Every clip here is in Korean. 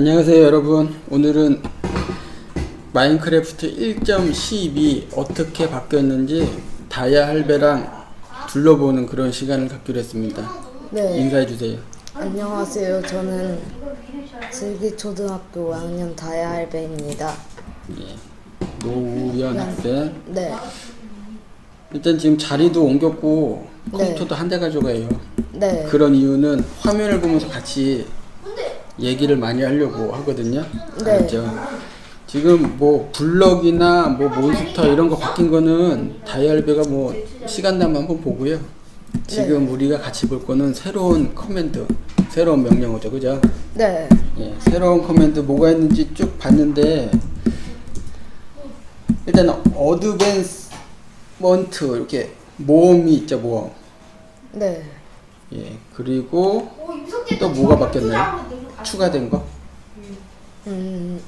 안녕하세요 여러분 오늘은 마인크래프트 1.12 어떻게 바뀌었는지 다야 할배랑 둘러보는 그런 시간을 갖기로 했습니다 네, 인사해 주세요 안녕하세요. 저는 슬기초등학교 5학년 다야 할배입니다. 예. 노우연 학생 네, 일단 지금 자리도 옮겼고 네. 컴퓨터도 한 대 가져가요 네, 그런 이유는 화면을 보면서 같이 얘기를 많이 하려고 하거든요. 네. 알죠? 지금 뭐 블럭이나 뭐 몬스터 이런 거 바뀐 거는 다이얼베가 뭐 시간 나면 한번 보고요. 지금 네. 우리가 같이 볼 거는 새로운 커맨드, 새로운 명령어죠, 그죠? 네, 예, 새로운 커맨드 뭐가 있는지 쭉 봤는데 일단 어드밴스먼트 이렇게 모험이 있죠, 모험. 네, 예, 그리고 또 뭐가 바뀌었나요? 추가된 거? 음,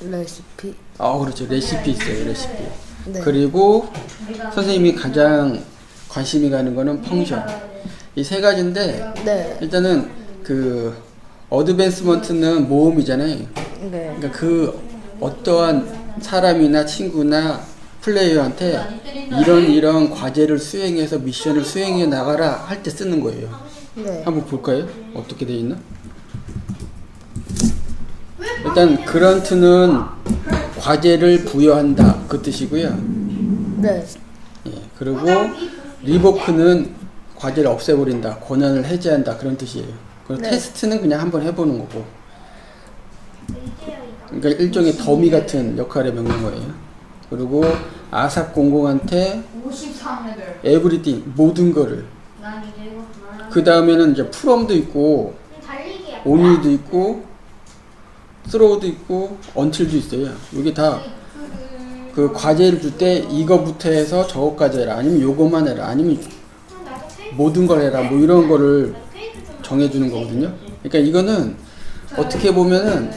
레시피, 아 그렇죠. 레시피 있어요 레시피. 네. 그리고 선생님이 가장 관심이 가는 거는 펑션. 이 세 가지인데 네, 일단은 그 어드밴스먼트는 모험이잖아요. 네, 그러니까 그 어떠한 사람이나 친구나 플레이어한테 이런 이런 과제를 수행해서 미션을 수행해 나가라 할 때 쓰는 거예요. 네, 한번 볼까요? 어떻게 돼 있나? 일단 그런트는 과제를 부여한다 그 뜻이고요. 네, 예, 그리고 리보크는 과제를 없애버린다, 권한을 해제한다 그런 뜻이에요. 그리고 네. 테스트는 그냥 한번 해보는 거고. 그러니까 일종의 더미 같은 역할의 명령어예요. 그리고 아삽 공공한테 53애들. 에브리띵 모든 거를. 그 다음에는 이제 프롬도 있고. 온리도 있고 스로우도 있고 언틸도 있어요. 이게 다 그 과제를 줄 때 이거부터 해서 저거까지 해라 아니면 요거만 해라 아니면 모든 걸 해라 뭐 이런 거를 정해주는 거거든요. 그러니까 이거는 어떻게 보면은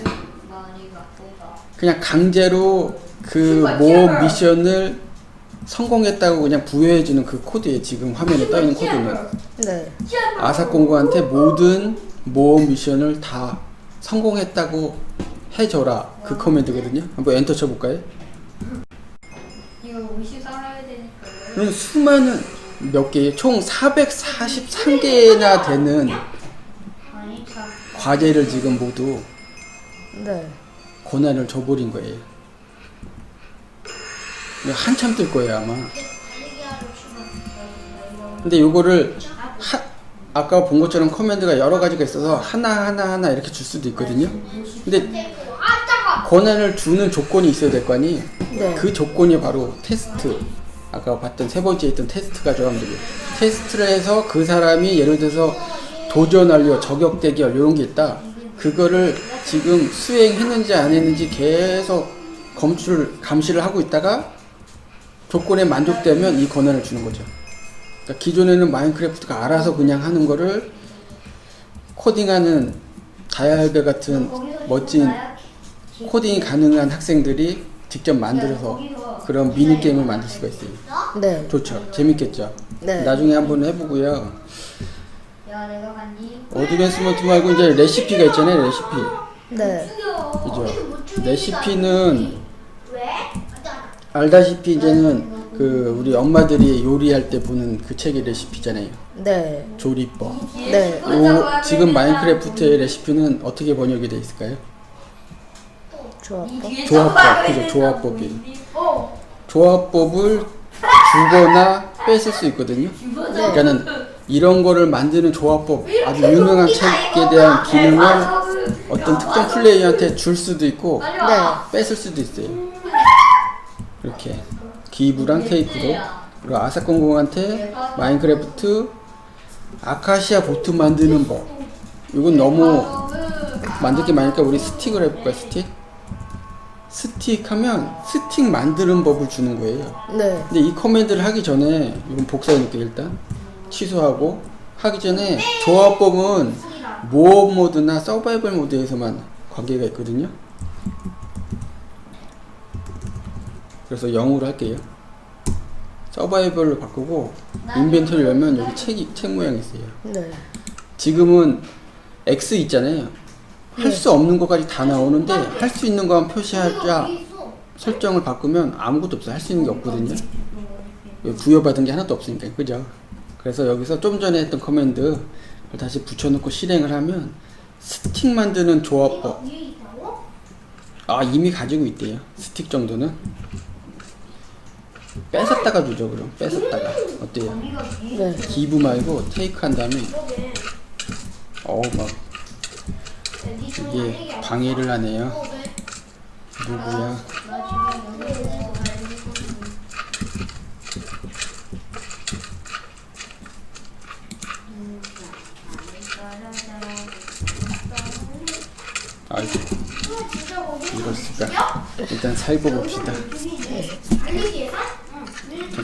그냥 강제로 그 모험 미션을 성공했다고 그냥 부여해주는 그 코드예요. 지금 화면에 떠 있는 코드는. 네, 아삭 공구한테 모든 모험 미션을 다 성공했다고 해줘라 그 커맨드거든요. 한번 엔터 쳐볼까요? 이거 54 해야 되니까. 그럼 수많은 몇 개의 총 443개나 되는 아니. 과제를 지금 모두 네, 권한을 줘버린 거예요. 한참 뜰 거예요 아마. 근데 요거를 하, 아까 본 것처럼 커맨드가 여러 가지가 있어서 하나 하나 하나 이렇게 줄 수도 있거든요. 근데 권한을 주는 조건이 있어야 될 거 아니에요. 네, 그 조건이 바로 테스트. 아까 봤던 세 번째 있던 테스트가 저함들이 테스트를 해서 그 사람이 예를 들어서 도전 완료, 저격 대결 이런 게 있다. 그거를 지금 수행했는지 안 했는지 계속 검출을 감시를 하고 있다가 조건에 만족되면 이 권한을 주는 거죠. 그러니까 기존에는 마인크래프트가 알아서 그냥 하는 거를 코딩하는 다이알베 같은 멋진 코딩이 가능한 학생들이 직접 만들어서 그런 미니 게임을 만들 수가 있어요. 네, 좋죠. 재밌겠죠. 네. 나중에 한번 해보고요. 어드밴스먼트 말고 이제 레시피가 있잖아요. 레시피. 네, 그죠. 레시피는 왜? 알다시피 이제는 그 우리 엄마들이 요리할 때 보는 그 책의 레시피잖아요. 네, 조리법. 네, 요 지금 마인크래프트의 레시피는 어떻게 번역이 돼 있을까요? 조합법, 조합법. 그죠. 조합법이. 어. 조합법을 주거나 뺏을 수 있거든요. 그러니까는 이런 거를 만드는 조합법 아주 유명한 책에 대한 기능을 어떤 특정 플레이어한테 줄 수도 있고 네, 뺏을 수도 있어요. 이렇게 기부랑 테이크로 그리고 아사공공한테 마인크래프트 아카시아 보트 만드는 법. 이건 너무 만들 게 많으니까 우리 스틱을 해볼까요? 스틱? 스틱 하면 스틱 만드는 법을 주는 거예요. 네, 근데 이 커맨드를 하기 전에 이건 복사해 놓을게요 일단 취소하고 하기 전에 조합법은 모험 모드나 서바이벌 모드에서만 관계가 있거든요 그래서 0으로 할게요 서바이벌로 바꾸고 인벤토리 열면 여기 책이 책 모양이 있어요 네, 지금은 X 있잖아요 할 수 없는 것까지 다 나오는데 할 수 있는 것만 표시하자 있어? 설정을 바꾸면 아무것도 없어요. 할 수 있는 게 없거든요. 부여받은 게 하나도 없으니까 그죠? 그래서 여기서 좀 전에 했던 커맨드 다시 붙여놓고 실행을 하면 스틱 만드는 조합법? 아 이미 가지고 있대요. 스틱 정도는 뺏었다가 주죠 그럼 뺏었다가 어때요? 네. 기부 말고 테이크 한 다음에. 어막 네 손이 이게 방해를 하네요. 어, 네. 누구야? 아이고 이럴 수가. 일단 살고 봅시다.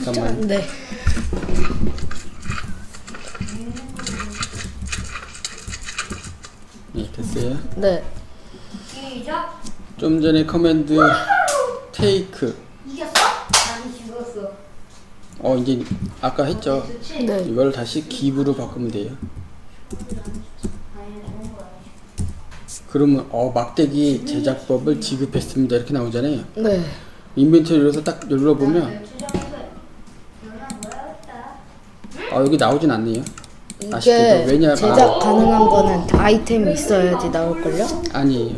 잠깐만. 네. 예 됐어요. 네. 시작. 좀 전에 커맨드 테이크 이겼어? 나는 죽었어. 어 이제 아까 했죠. 그치? 네. 이걸 다시 기부로 바꾸면 돼요. 아니. 그러면 어 막대기 제작법을 지급했습니다 이렇게 나오잖아요. 네. 인벤토리에서 딱 눌러보면 추정해. 누나 뭐라 했다? 아 여기 나오진 않네요. 이게 아쉽게도 왜냐면- 제작 가능한 거는 아이템이 있어야지 나올걸요? 아니에요.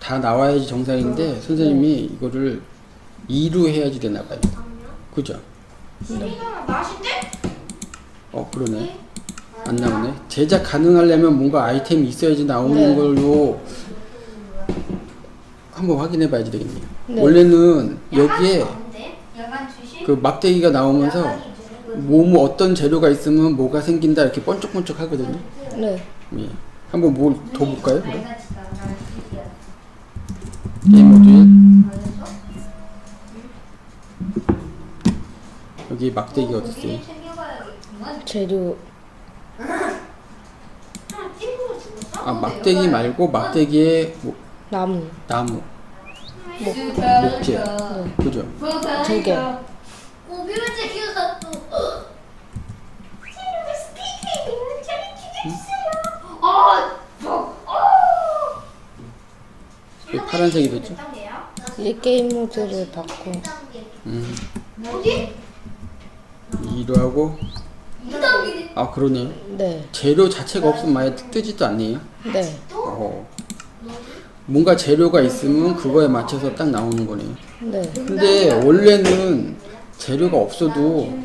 다 나와야지 정상인데 선생님이 이거를 2로 해야지 되나 봐요. 그죠? 맛있대? 어 그러네. 안 나오네. 제작 가능하려면 뭔가 아이템이 있어야지 나오는 네. 걸로 한번 확인해 봐야지 되겠네요. 네. 원래는 여기에 야간인데? 야간 주식? 그 막대기가 나오면서 뭐뭐 어떤 재료가 있으면 뭐가 생긴다 이렇게 번쩍번쩍 하거든요. 네. 예. 한번 뭘 더 볼까요? 시리야. 게임 알았어? 여기 막대기 어디 있어요? 재료? 아 막대기 말고 막대기에 뭐- 나무 나무, 목재, 목재. 그죠? 두 개. 고기를 챙겨서 또. 재료가 스테이크에 있는 자리 죽였어요. 아, 저, 어. 왜 파란색이 됐죠? 이 게임 모드를 바꿔. 음? 2로 하고 2단계. 아 그러네요. 네. 재료 자체가 없으면 아예 뜨지도 않네요. 네. 어. 뭔가 재료가 있으면 그거에 맞춰서 딱 나오는 거네요. 네. 근데 원래는 재료가 없어도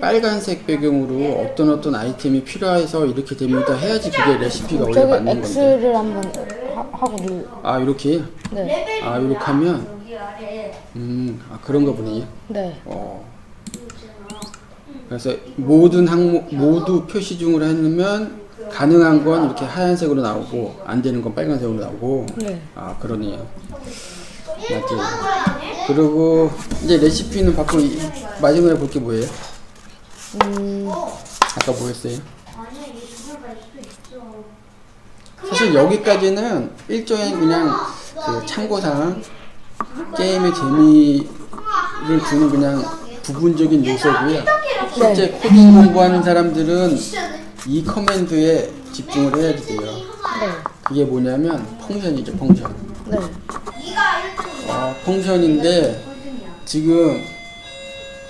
빨간색 배경으로 어떤 어떤 아이템이 필요해서 이렇게 됩니다 해야지 그게 레시피가 원래 저기 맞는 건데. X를 한번 하, 하고 누. 아 이렇게 네. 아 이렇게 하면 여기 아래 음아 그런가 보네요. 네. 어. 그래서 모든 항목 모두 표시 중으로 해놓으면 가능한 건 이렇게 하얀색으로 나오고 안 되는 건 빨간색으로 나오고 네. 아 그러네요. 맞지. 그리고 이제 레시피는 바꾸 이- 마지막에 볼 게 뭐예요? 음. 아까 뭐였어요? 아니야 이게 두개가 수도 있어. 사실 여기까지는 일종의 그냥 그 참고사항 게임의 재미를 주는 그냥 부분적인 요소고요. 실제 코딩 공부하는 사람들은 이 커맨드에 집중을 해야 돼요. 네. 그게 뭐냐면 펑션이죠, 펑션. 네. 네가 1등 어, 펑션인데 지금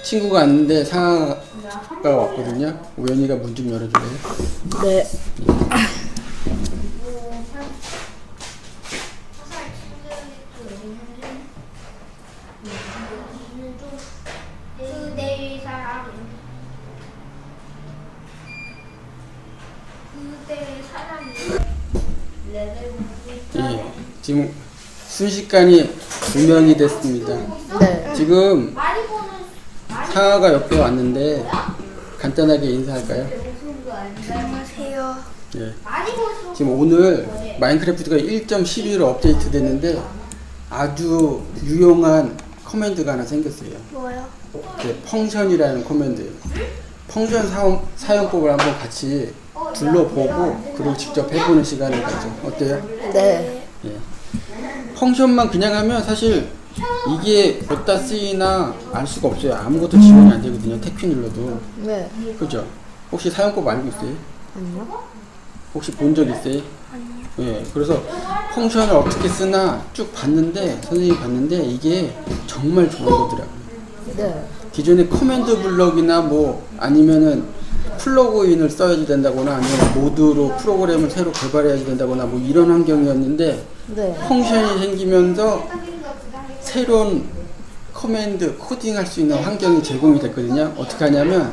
친구가 왔는데 상아가 왔거든요. 우연이가 문 좀 열어줄래요? 네. 그대의 사랑은 그대의 사랑이 레벨 예, 지금 순식간에 두 명이 됐습니다. 네. 지금 상아가 옆에 왔는데 간단하게 인사할까요? 안녕하세요 보는 지금 오늘 마인크래프트가 1.12로 업데이트 됐는데 아주 유용한 커맨드가 하나 생겼어요. 뭐요? 그 펑션이라는 커맨드예요. 펑션 사용, 사용법을 한번 같이 둘러보고 그리고 직접 해보는 시간을 가죠. 어때요? 네. 예. 펑션만 그냥 하면 사실 이게 어디다 쓰이나 알 수가 없어요. 아무것도 지원이 안 음. 되거든요. 태큐 눌러도. 네. 그죠? 혹시 사용법 알고 있어요? 아니요. 어? 혹시 본 적 있어요? 예, 그래서 펑션을 어떻게 쓰나 쭉 봤는데 선생님이 봤는데 이게 정말 좋은 거더라고요. 네. 기존에 커맨드 블럭이나 뭐 아니면은 플러그인을 써야지 된다거나 아니면 모드로 프로그램을 새로 개발해야지 된다거나 뭐 이런 환경이었는데 네. 펑션이 생기면서 새로운 커맨드 코딩할 수 있는 환경이 제공이 됐거든요. 어떻게 하냐면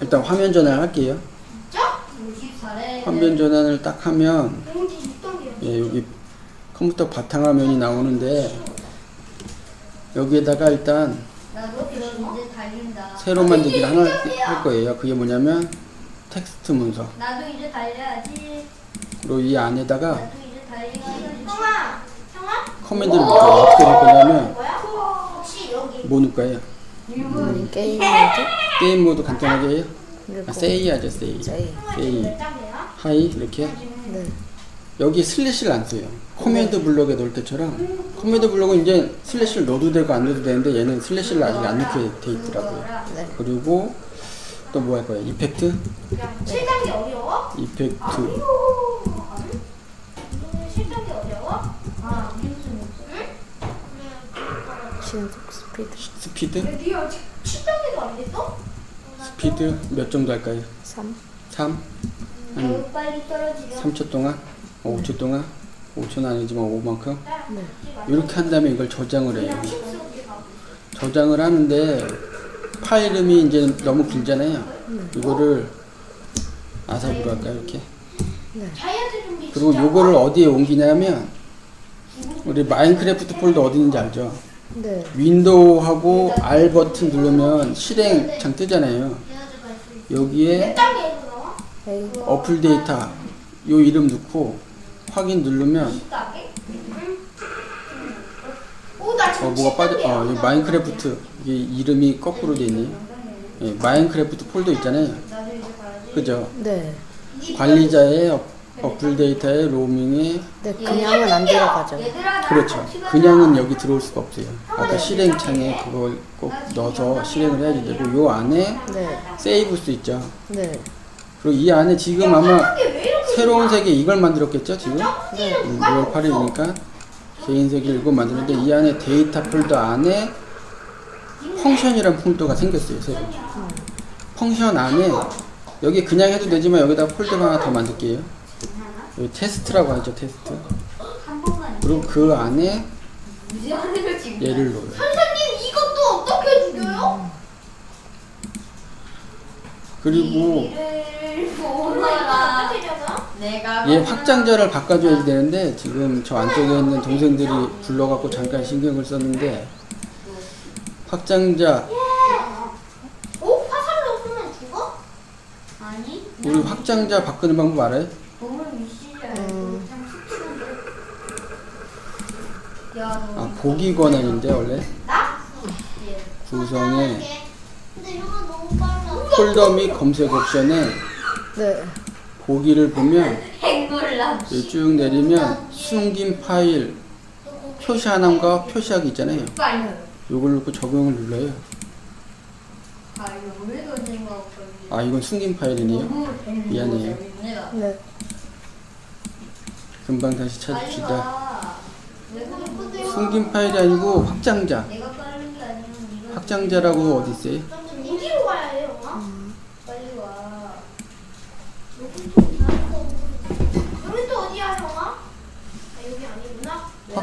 일단 화면 전환을 할게요. 화면 전환을 딱 하면 예, 여기 컴퓨터 바탕화면이 나오는데 여기에다가 일단 나도 그럼 이제 달린다. 새로 만들기를 하나 할 거예요. 그게 뭐냐면 텍스트 문서. 나도 이제 달려야지. 그리고 이 안에다가 나도 이제 달려야지. 형아, 형아. 커맨드를 넣을게요. 어떻게 될 거냐면 뭐야? 혹시 여기 뭐 넣을 거예요? 음, 게임 모드. 게임 모드 간단하게 해요. 그리고 아, 세이 하죠, 세이. 세이. 세이. 하이 이렇게 네. 여기 슬래시를 안 써요. 커맨드 블럭에 넣을 때처럼 커맨드 블럭은 이제 슬래시를 넣어도 되고 안 넣어도 되는데 얘는 슬래시를 아직 안 넣게 돼 있더라고요. 네. 그리고 또 뭐 할 거예요? 이펙트? 7단계 어려워? 이펙트. 응? 7단계 어려워? 아, 신속 스피드. 스피드? 응? 니 아직 7단계도 안 됐어? 스피드 몇 정도 할까요? 3. 3? 한 너무 빨리 떨어지려. 3초 동안? 5초 동안? 5초는 아니지만 5만큼? 네. 이렇게 한 다음에 이걸 저장을 해요. 저장을 하는데 파일 이름이 이제 너무 길잖아요. 이거를 아삽으로 할까요? 이렇게. 좀비 그리고 요거를 어디에 옮기냐면 우리 마인크래프트 폴더 어디 있는지 알죠? 네. 윈도우하고 R 버튼 누르면 실행창 뜨잖아요. 여기에 1단계에서 나와? A. 어플 데이터 요 이름 넣고 확인 누르면 2단계? 응. 오, 나어 뭐가 빠져 7단계야. 어 여기 마인크래프트 이게 이름이 거꾸로 돼 있네요. 예, 마인크래프트 폴더 있잖아요. 그죠? 네. 관리자의 어, 어플 데이터의 로밍에 네. 그냥은 안 들어가죠. 그렇죠. 그냥은 여기 들어올 수가 없어요. 아까 실행창에 그걸 꼭 넣어서 실행을 해야지 되고 요 안에 네. 세이브 수 있죠. 네. 그리고 이 안에 지금 아마 새로운 세계 이걸 만들었겠죠 지금? 네. 음, 6월 8일이니까 개인 세계 이걸 만드는데 이 안에 데이터 폴더 안에 펑션이라는 폴더가 생겼어요 새로. 펑션 안에 여기 그냥 해도 되지만 여기다 폴더 하나 더 만들게요. 여기 테스트라고 하죠 테스트. 그리고 그 안에. 얘를 넣어요. 선생님 이것도 어떻게 죽여요? 그리고 이를 보아라. 어떻게 잡아? 얘 확장자를 바꿔줘야 되는데 지금 저 안쪽에 있는 동생들이 불러갖고 잠깐 신경을 썼는데 확장자 오 화살을 없으면 죽어? 아니. 우리 확장자 바꾸는 방법 알아요? 보물 미시리야. 음. 야, 너 아 보기 권한인데 원래 나? 구성에 근데 너무 빨라. 폴더 및 검색 옵션에 네. 보기를 보면 쭉 내리면 숨긴 파일 표시하남과 표시하기 있잖아요. 요걸 넣고 적용을 눌러요. 아. 아 이건 숨긴 파일이네요. 미안해요. 네. 금방 다시 찾읍시다. 숨긴 파일이 아니고 확장자. 확장자라고 어디 있어요? 어디로 가야 해요, 영아? 빨리 와. 여기 또 어디야, 영아? 아, 여기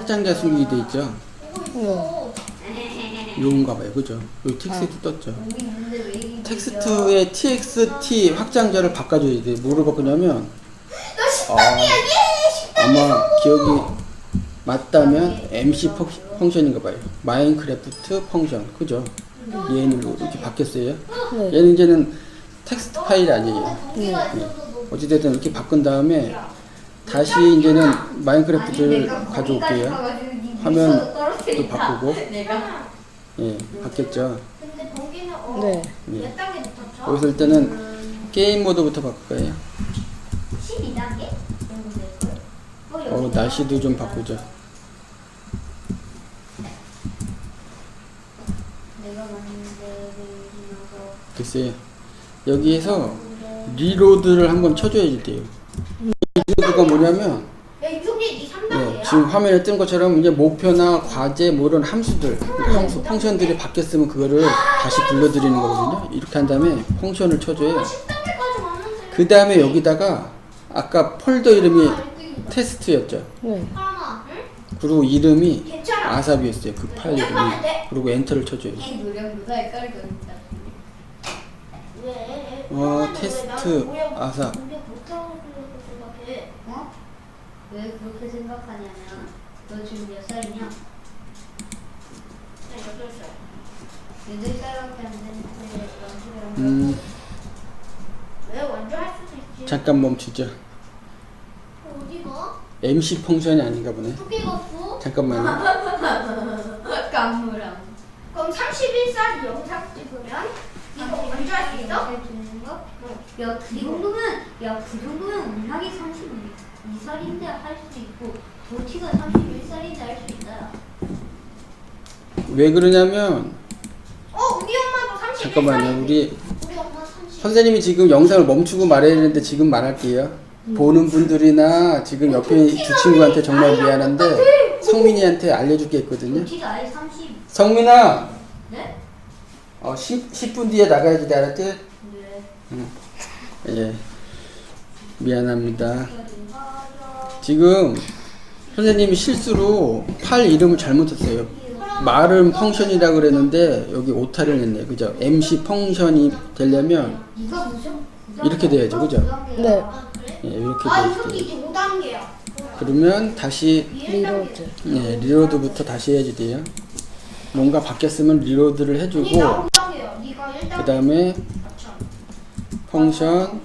확장자 숨기기 돼 있죠. 요건가 봐요. 그죠? 요 텍스트 떴죠. 왜 이게 텍스트의 txt 확장자를 바꿔줘야 돼. 뭐로 바꾸냐면 너 아, 10단계야, 예! 10단계 아마 기억이 맞다면 MC 펑- 펑션인가 봐요. 마인크래프트 펑션. 그죠? 얘는 이렇게 바뀌었어요. 네. 얘는 이제는 텍스트 파일이 아니에요. 네. 어찌됐든 이렇게 바꾼 다음에 다시 이제는 마인크래프트를 가져올게요. 화면 또 바꾸고. 예, 바뀌었죠. 네. 예. 여기서 일단은 게임 모드부터 바꿀 거예요. 12단계 정도 될걸? 어, 날씨도 좀 바꾸죠. 글쎄요. 여기에서 리로드를 한번 쳐줘야지 돼요. 리로드가 뭐냐면 네 네, 3단계야. 지금 화면에 뜬 것처럼 이제 목표나 과제 뭐 이런 함수들, 함수 펑션들이 바뀌었으면 그거를 다시 불러들이는 거거든요. 이렇게 한 다음에 펑션을 쳐줘요. 10단계까지 왔는데. 그 다음에 여기다가 아까 폴더 이름이 테스트였죠. 네. 그리고 이름이. 아삽이었어요. 그 파일 이름이. 그리고 엔터를 쳐줘요. 어, 테스트, 아삽. 노력 못하고 그러고 생각해. 어? 왜 그렇게 생각하냐면 너 지금 몇 살이냐? 나 여덟 살. 여덟 살밖에 안 되는데 연습이랑 음, 왜 완전 할 수도 있지. 잠깐 멈추죠. 어디가? MC 펑션이 아닌가 보네. 토끼가 없어? 잠깐만요. 깜무랑 그럼 31살 영상 찍으면 이거 완전 할수 있어? 주는 거? 야그 정도면 야 그 정도면 운학이 32 살인데 할 수 있고 도티가 31살인데 할 수 있다. 왜 그러냐면 어 우리 엄마도 31살. 잠깐만요. 우리 우리 엄마 30. 선생님이 지금 영상을 멈추고 말해야 되는데 지금 말할게요. 보는 분들이나 지금 옆에 두 친구한테 정말 미안한데 성민이한테 알려줄 게 있거든요. 도티가 아예 30. 성민아, 네? 어, 10, 10분 뒤에 나가야지, 내 알았지? 네. 예. 미안합니다. 지금 선생님이 실수로 파일 이름을 잘못했어요. 말은 펑션이라 그랬는데 여기 오타를 냈네요. 그죠? MC 펑션이 되려면 이렇게 돼야죠. 그죠? 네. 예, 이렇게 아 돼야 이렇게 돼요. 이제 5단계야. 그러면 다시 리로드. 예, 리로드부터 다시 해야지 돼요. 뭔가 바뀌었으면 리로드를 니 해주고 나 5단계야. 니가 1단계. 그 다음에. 펑션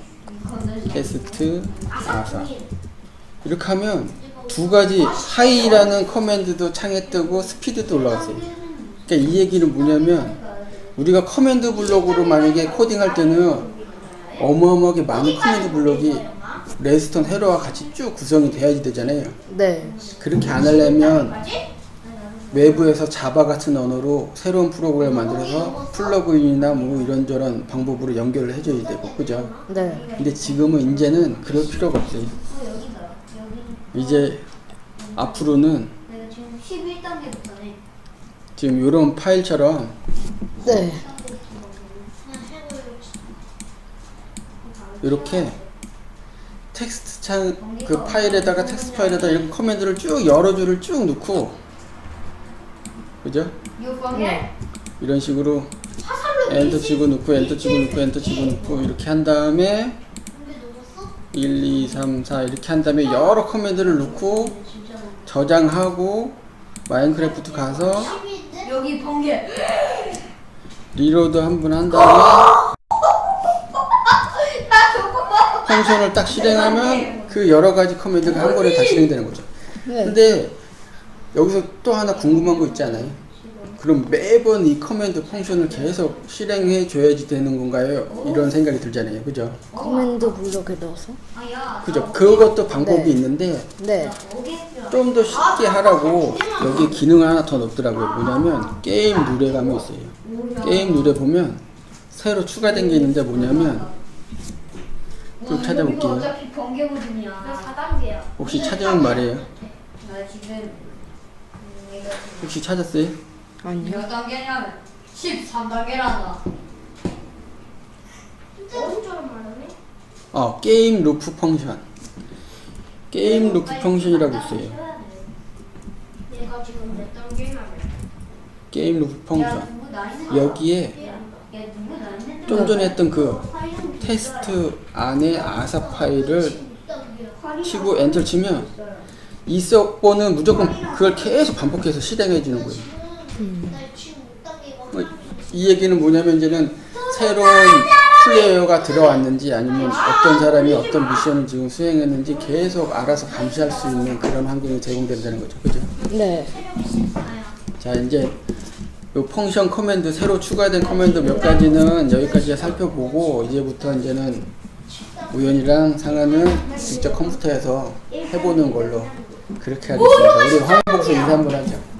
테스트 아사. 이렇게 하면 두 가지 하이라는 커맨드도 창에 뜨고 스피드도 올라갔어요. 그러니까 이 얘기는 뭐냐면 우리가 커맨드 블록으로 만약에 코딩할 때는 어마어마하게 많은 커맨드 블록이 레스턴 헤러와 같이 쭉 구성이 돼야지 되잖아요. 네. 그렇게 안 하려면? 외부에서 자바 같은 언어로 새로운 프로그램을 만들어서 플러그인이나 뭐 이런저런 방법으로 연결을 해줘야 되고 그죠? 네. 근데 지금은 이제는 그럴 필요가 없어요. 이제 앞으로는 내가 지금 11단계부터네. 지금 이런 파일처럼 네. 이렇게 텍스트 창그 파일에다가 텍스트 파일에다 이렇게 커맨드를 쭉 여러 줄을 쭉 넣고 그죠? 6번에 이런 식으로 엔터 치고 넣고 엔터 치고 넣고 엔터 치고 넣고 이렇게 한 다음에? 1, 2, 3, 4 이렇게 한 다음에 여러 커맨드를 넣고 저장하고 마인크래프트 가서 10인데? 여기 번개. 리로드 한 번 한 다음에 펑션을 딱 실행하면 그 여러 가지 커맨드가 한 번에 다 실행되는 거죠. 네. 근데 여기서 또 하나 궁금한 거 있지 않아요? 그럼 매번 이 커맨드 펑션을 계속 실행해 줘야지 되는 건가요? 이런 생각이 들잖아요. 그죠? 커맨드 블록에 넣어서? 그죠? 그것도 방법이 네. 있는데 네. 좀 더 쉽게 하라고 여기 기능 하나 더 넣더라고요. 뭐냐면 게임 룰에 가면 있어요. 게임 룰에 보면 새로 추가된 게 있는데 뭐냐면 좀 찾아볼게요. 어차피 번개 나 모드냐. 4단계야. 혹시. 나 내가 지금 혹시 찾았어요? 아니요. 몇 단계냐면 13단계란다. 어른처럼 말하네? 어, 게임 루프 펑션. 게임 루프 펑션이라고 있어요. 내가 지금 몇 단계나 그래? 게임 루프 야 펑션. 누구 여기에 야 누구 나이는 좀 전에 했던 그 테스트 안에 아사 파일을 치고 엔터 치면 이 서버는 무조건 그걸 계속 반복해서 실행해 주는 거예요. 나 지금 5단계가 어, 이 얘기는 뭐냐면 이제는 새로운 플레이어가 들어왔는지 아니면 어떤 사람이 어떤 미션을 지금 수행했는지 계속 알아서 감시할 수 있는 그런 환경이 제공된다는 거죠. 그죠? 네. 자, 이제 요 펑션 커맨드 새로 추가된 커맨드 몇 가지는 여기까지 살펴보고 이제부터 이제는 우연이랑 상하는 직접 컴퓨터에서 해보는 걸로 그렇게 하겠습니다. 우리 화면 보고서 인사 한번 하죠.